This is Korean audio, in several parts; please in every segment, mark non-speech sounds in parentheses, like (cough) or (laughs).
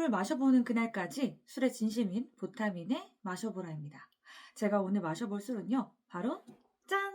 술을 마셔보는 그날까지 술의 진심인 보타민의 마셔보라입니다. 제가 오늘 마셔볼 술은요, 바로 짠!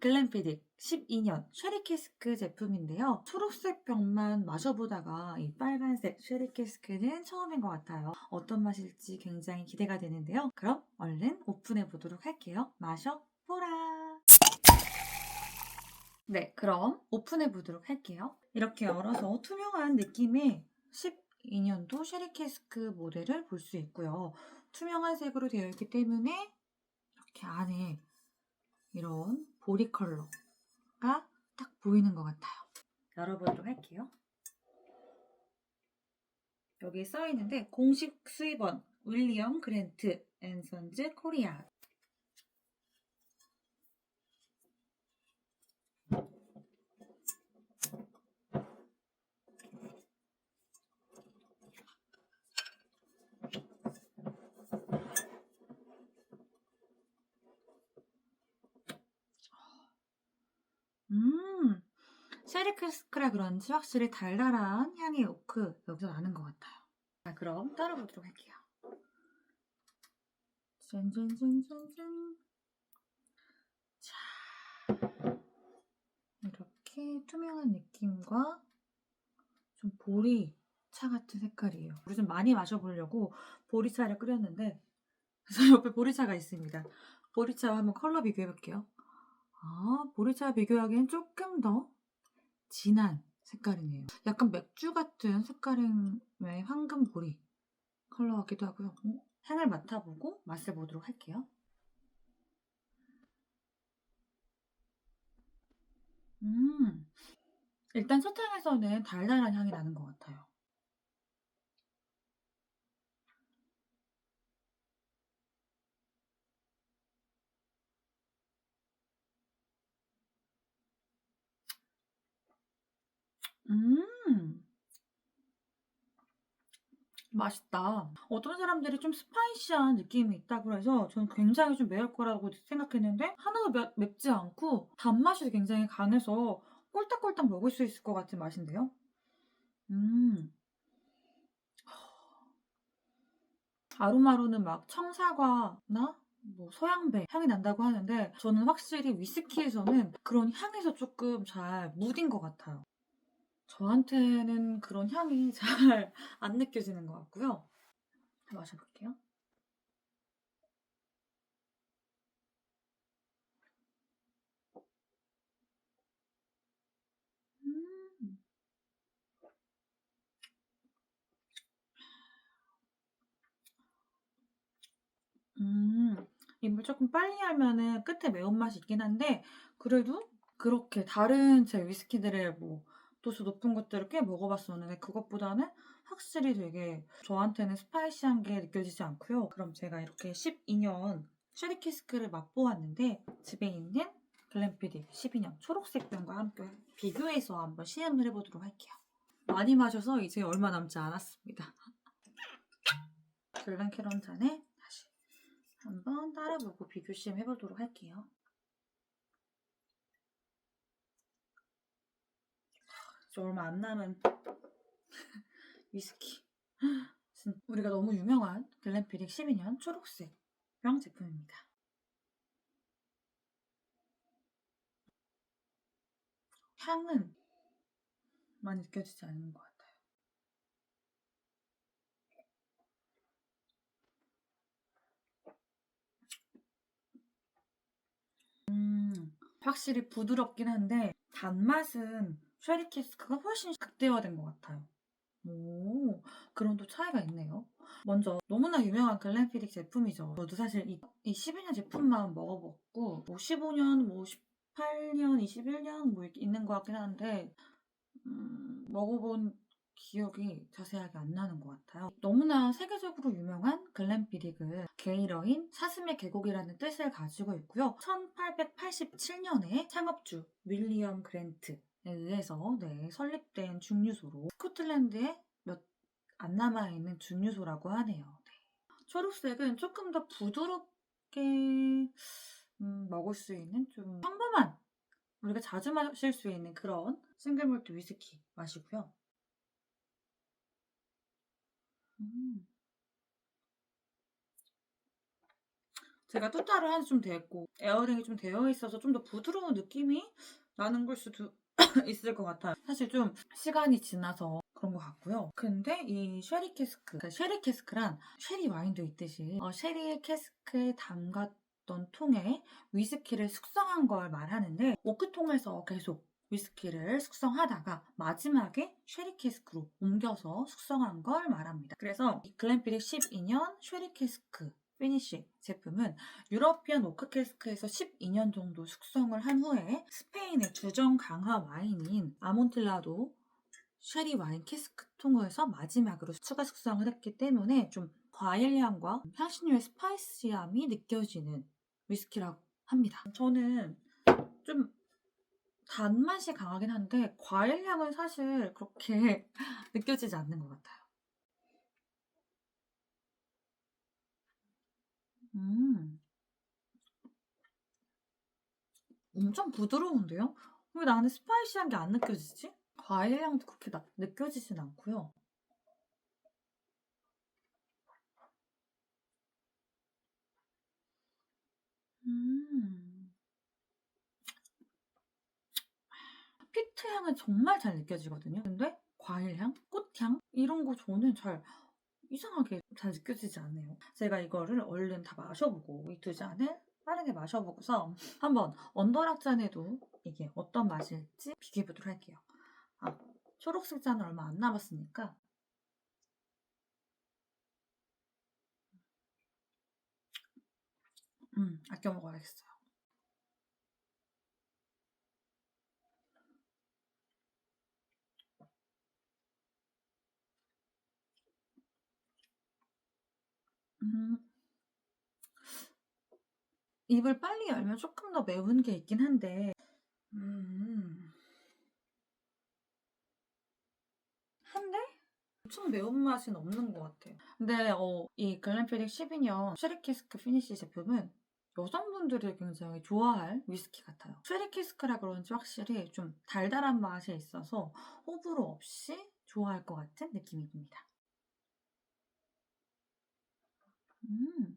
글램피딕 12년 쉐리캐스크 제품인데요. 초록색 병만 마셔보다가 이 빨간색 쉐리캐스크는 처음인 것 같아요. 어떤 맛일지 굉장히 기대가 되는데요. 그럼 얼른 오픈해 보도록 할게요. 마셔보라! 네, 그럼 오픈해 보도록 할게요. 이렇게 열어서 투명한 느낌의 12년도 쉐리캐스크 모델을 볼 수 있고요. 투명한 색으로 되어 있기 때문에 이렇게 안에 이런 보리 컬러가 딱 보이는 것 같아요. 열어보도록 할게요. 여기 써 있는데 공식 수입원 윌리엄 그랜트 앤 선즈 코리아 음, 쉐리크스크라 그런지 확실히 달달한 향의 오크 여기서 나는 것 같아요. 자, 그럼 따라보도록 할게요. 짠짠짠짠짠. 자, 이렇게 투명한 느낌과 좀 보리 차 같은 색깔이에요. 우리 좀 많이 마셔보려고 보리차를 끓였는데 그래서 옆에 보리차가 있습니다. 보리차와 한번 컬러 비교해볼게요. 아, 보리차 비교하기엔 조금 더 진한 색깔이네요. 약간 맥주 같은 색깔의 황금 보리 컬러 같기도 하고요. 어? 향을 맡아보고 맛을 보도록 할게요. 음, 일단 첫 향에서는 달달한 향이 나는 것 같아요. 음, 맛있다. 어떤 사람들이 좀 스파이시한 느낌이 있다고 해서 저는 굉장히 좀 매울 거라고 생각했는데 하나도 맵, 맵지 않고 단맛이 굉장히 강해서 꼴딱꼴딱 먹을 수 있을 것 같은 맛인데요. 음, 아로마로는 막 청사과나 뭐 소양배 향이 난다고 하는데 저는 확실히 위스키에서는 그런 향에서 조금 잘 무딘 것 같아요. 저한테는 그런 향이 (laughs) 잘 안 느껴지는 것 같고요. 마셔볼게요. 음, 음, 입을 조금 빨리 하면은 끝에 매운맛이 있긴 한데, 그래도 그렇게 다른 제 위스키들의 뭐, 도수 높은 것들을 꽤 먹어봤었는데, 그것보다는 확실히 되게 저한테는 스파이시한 게 느껴지지 않고요. 그럼 제가 이렇게 12년 쉐리키스크를 맛보았는데, 집에 있는 글램피딕 12년 초록색 병과 함께 비교해서 한번 시음을 해보도록 할게요. 많이 마셔서 이제 얼마 남지 않았습니다. (laughs) 글렌캐런 잔에 다시 한번 따라보고 비교 시험 해보도록 할게요. 이제 얼마 안 남은 (laughs) 위스키. 진- 우리가 너무 유명한 글램피딕 12년 초록색 병 제품입니다. 향은 많이 느껴지지 않는 것 같아요. 음, 확실히 부드럽긴 한데 단맛은 쉐리캐스크가 훨씬 극대화된 것 같아요. 오, 그런 또 차이가 있네요. 먼저 너무나 유명한 글램피딕 제품이죠. 저도 사실 이, 이 12년 제품만 먹어봤고 뭐 15년, 뭐 18년, 21년 뭐 있는 것 같긴 한데 음, 먹어본 기억이 자세하게 안 나는 것 같아요. 너무나 세계적으로 유명한 글램피딕은 게이러인 사슴의 계곡이라는 뜻을 가지고 있고요. 1887년에 창업주 윌리엄 그랜트에 의해서 네, 설립된 중류소로 스코틀랜드에 몇 안 남아있는 중류소라고 하네요. 네. 초록색은 조금 더 부드럽게 음, 먹을 수 있는 좀 평범한 우리가 자주 마실 수 있는 그런 싱글몰트 위스키 맛이고요. 음. 제가 뚜따를 한지 좀 됐고 에어링이 좀 되어 있어서 좀 더 부드러운 느낌이 나는 걸 수도 (laughs) 있을 것 같아요. 사실 좀 시간이 지나서 그런 것 같고요. 근데 이 쉐리 캐스크, 그러니까 쉐리 캐스크란 쉐리 와인도 있듯이 어, 쉐리 캐스크에 담갔던 통에 위스키를 숙성한 걸 말하는데 오크통에서 계속 위스키를 숙성하다가 마지막에 쉐리 캐스크로 옮겨서 숙성한 걸 말합니다. 그래서 이 글렌피딕 12년 쉐리 캐스크 피니쉬 제품은 유러피안 오크 캐스크에서 12년 정도 숙성을 한 후에 스페인의 주정 강화 와인인 아몬틸라도 쉐리 와인 캐스크 통에서 마지막으로 추가 숙성을 했기 때문에 좀 과일향과 향신료의 스파이시함이 느껴지는 위스키라고 합니다. 저는 좀 단맛이 강하긴 한데 과일향은 사실 그렇게 (laughs) 느껴지지 않는 것 같아요. 음. 엄청 부드러운데요? 왜 나는 스파이시한 게 안 느껴지지? 과일 향도 그렇게 나, 느껴지진 않고요. 음. 피트 향은 정말 잘 느껴지거든요. 근데 과일 향, 꽃향 이런 거 저는 잘 이상하게 잘 느껴지지 않네요. 제가 이거를 얼른 다 마셔보고 이 두 잔을 빠르게 마셔보고서 한번 언더락 잔에도 이게 어떤 맛일지 비교해보도록 할게요. 아, 초록색 잔은 얼마 안 남았으니까 음, 아껴 먹어야겠어요. 음. 입을 빨리 열면 조금 더 매운 게 있긴 한데 음. 한데 엄청 매운맛은 없는 것 같아요. 근데 어, 이 글렌피딕 12년 쉐리캐스크 피니쉬 제품은 여성분들이 굉장히 좋아할 위스키 같아요. 쉐리캐스크라 그런지 확실히 좀 달달한 맛이 있어서 호불호 없이 좋아할 것 같은 느낌이 듭니다. 음.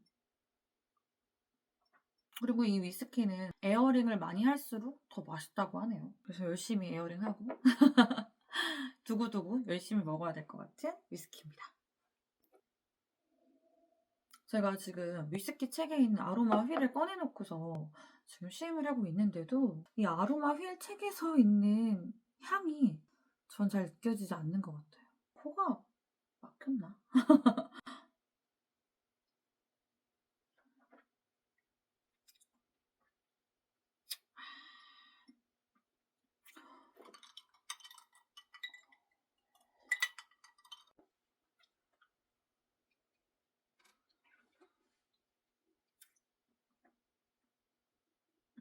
그리고 이 위스키는 에어링을 많이 할수록 더 맛있다고 하네요. 그래서 열심히 에어링하고 (laughs) 두고두고 열심히 먹어야 될 것 같은 위스키입니다. 제가 지금 위스키 책에 있는 아로마 휠을 꺼내놓고서 지금 시음을 하고 있는데도 이 아로마 휠 책에서 있는 향이 전 잘 느껴지지 않는 것 같아요. 코가 막혔나? (laughs)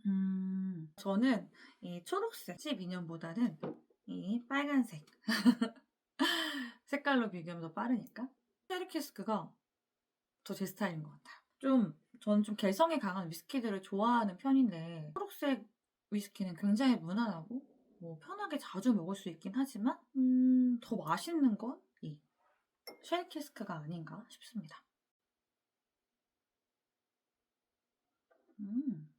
음, 저는 이 초록색 12년보다는 이 빨간색 (laughs) 색깔로 비교하면 더 빠르니까 쉐리캐스크가 더 제 스타일인 것 같아요. 좀 저는 좀 개성이 강한 위스키들을 좋아하는 편인데 초록색 위스키는 굉장히 무난하고 뭐 편하게 자주 먹을 수 있긴 하지만 음, 더 맛있는 건 이 쉐리캐스크가 아닌가 싶습니다. 음.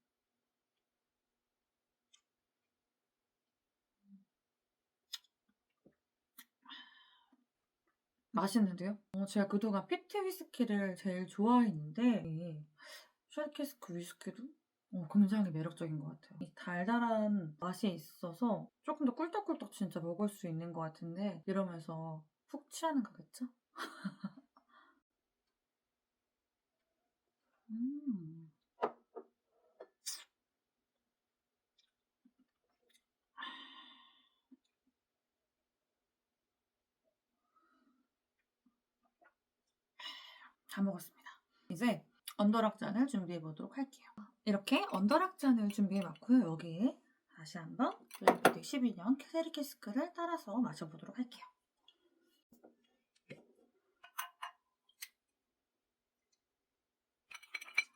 맛있는데요? 어, 제가 그동안 피트 위스키를 제일 좋아했는데 이 쉐리캐스크 위스키도 어, 굉장히 매력적인 것 같아요. 이 달달한 맛이 있어서 조금 더 꿀떡꿀떡 진짜 먹을 수 있는 것 같은데 이러면서 푹 취하는 거겠죠? (laughs) 음. 다 먹었습니다. 이제 언더락 잔을 준비해 보도록 할게요. 이렇게 언더락 잔을 준비해 놨고요. 여기에 다시 한번 블랙비드 12년 캐세리 캐스크를 따라서 마셔보도록 할게요.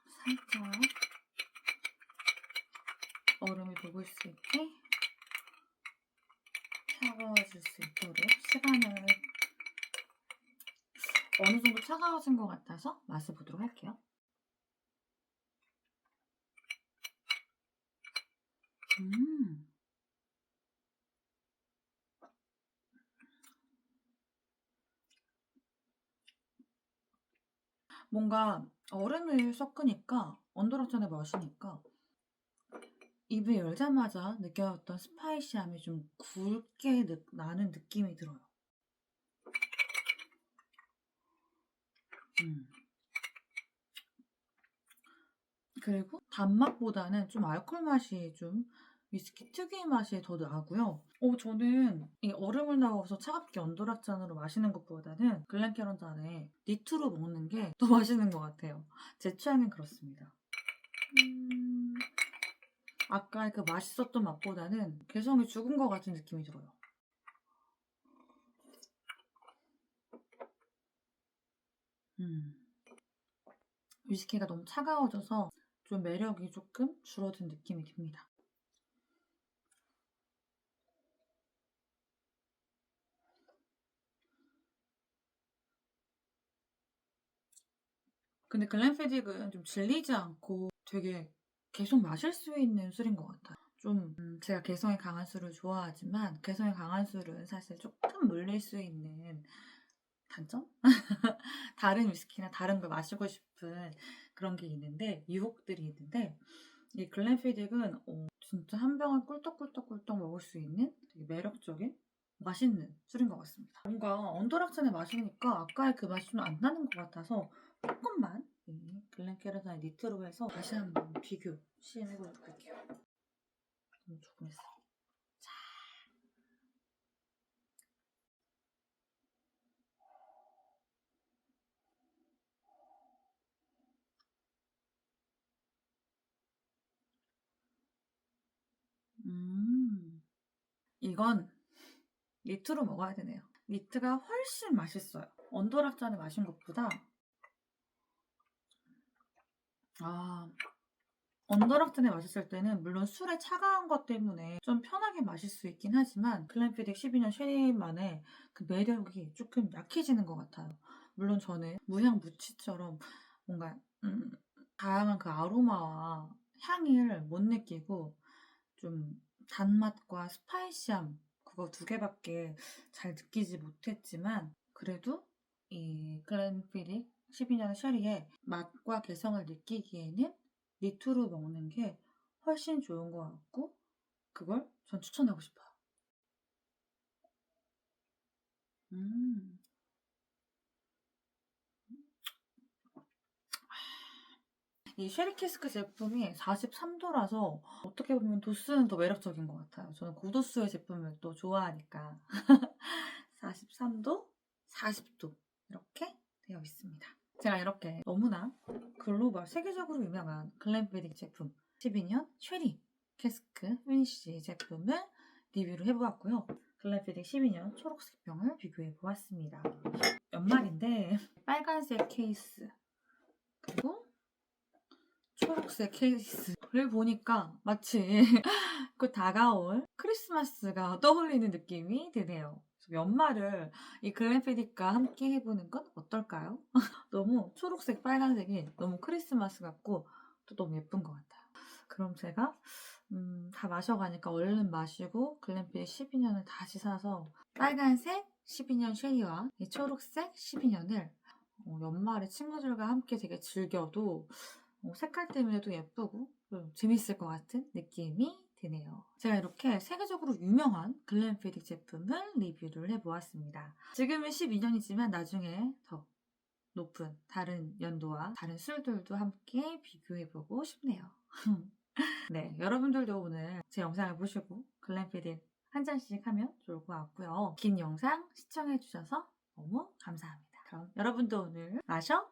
살짝 얼음이 녹을 수 있게 차가워질 수 있도록 시간을 어느 정도 차가워진 것 같아서 맛을 보도록 할게요. 음. 뭔가 얼음을 섞으니까 언더락전을 마시니까 입을 열자마자 느껴졌던 스파이시함이 좀 굵게 느- 나는 느낌이 들어요. 음. 그리고 단맛보다는 좀 알코올 맛이 좀 위스키 특유의 맛이 더 나고요. 어, 저는 이 얼음을 넣어서 차갑게 언더락 잔으로 마시는 것보다는 글렌캐런 잔에 니트로 먹는 게 더 (laughs) 맛있는 것 같아요. 제 취향은 그렇습니다. 음, 아까 그 맛있었던 맛보다는 개성이 죽은 것 같은 느낌이 들어요. 음. 위스키가 너무 차가워져서 좀 매력이 조금 줄어든 느낌이 듭니다. 근데 글렌피딕은 좀 질리지 않고 되게 계속 마실 수 있는 술인 것 같아요. 좀 음, 제가 개성이 강한 술을 좋아하지만 개성이 강한 술은 사실 조금 물릴 수 있는 단점? (laughs) 다른 위스키나 다른 걸 마시고 싶은 그런 게 있는데 유혹들이 있는데 이 글렌피딕은 어, 진짜 한 병을 꿀떡꿀떡꿀떡 먹을 수 있는 되게 매력적인 맛있는 술인 것 같습니다. 뭔가 언더락전에 마시니까 아까의 그 맛이 좀 안 나는 것 같아서 조금만 이 글렌캐러사의 니트로 해서 다시 한번 비교 시험해보도록 할게요. 너무 조금 했어. 자. 음. 이건 니트로 먹어야 되네요. 니트가 훨씬 맛있어요. 언더락잔에 마신 것보다 아, 언더락전에 마셨을 때는 물론 술의 차가운 것 때문에 좀 편하게 마실 수 있긴 하지만 글렌피딕 12년 쉐리만의 그 매력이 조금 약해지는 것 같아요. 물론 저는 무향 무치처럼 뭔가 음, 다양한 그 아로마와 향을 못 느끼고 좀 단맛과 스파이시함 그거 두 개밖에 잘 느끼지 못했지만 그래도 이 글렌피딕 12년 셔리의 맛과 개성을 느끼기에는 니트로 먹는 게 훨씬 좋은 것 같고 그걸 전 추천하고 싶어요. 음. 이 쉐리캐스크 제품이 43도라서 어떻게 보면 도수는 더 매력적인 것 같아요. 저는 고도수의 제품을 또 좋아하니까 (laughs) 43도, 40도 이렇게 되어 있습니다. 제가 이렇게 너무나 글로벌 세계적으로 유명한 글렌피딕 제품 12년 쉐리 캐스크 피니쉬 제품을 리뷰를 해보았고요. 글렌피딕 12년 초록색 병을 비교해 보았습니다. 연말인데 빨간색 케이스 그리고 초록색 케이스를 보니까 마치 (laughs) 그 다가올 크리스마스가 떠올리는 느낌이 드네요. 연말을 이 글램피딕과 함께 해보는 건 어떨까요? (laughs) 너무 초록색, 빨간색이 너무 크리스마스 같고 또 너무 예쁜 것 같아요. 그럼 제가 음, 다 마셔가니까 얼른 마시고 글램피딕 12년을 다시 사서 빨간색 12년 쉐리와 이 초록색 12년을 어, 연말에 친구들과 함께 되게 즐겨도 어, 색깔 때문에도 예쁘고 좀 재밌을 것 같은 느낌이 드네요. 제가 이렇게 세계적으로 유명한 글렌피딕 제품을 리뷰를 해보았습니다. 지금은 12년이지만 나중에 더 높은 다른 연도와 다른 술들도 함께 비교해보고 싶네요. (laughs) 네, 여러분들도 오늘 제 영상을 보시고 글렌피딕 한 잔씩 하면 좋을 것 같고요. 긴 영상 시청해주셔서 너무 감사합니다. 그럼 여러분도 오늘 마셔